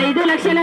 ఐదు లక్షల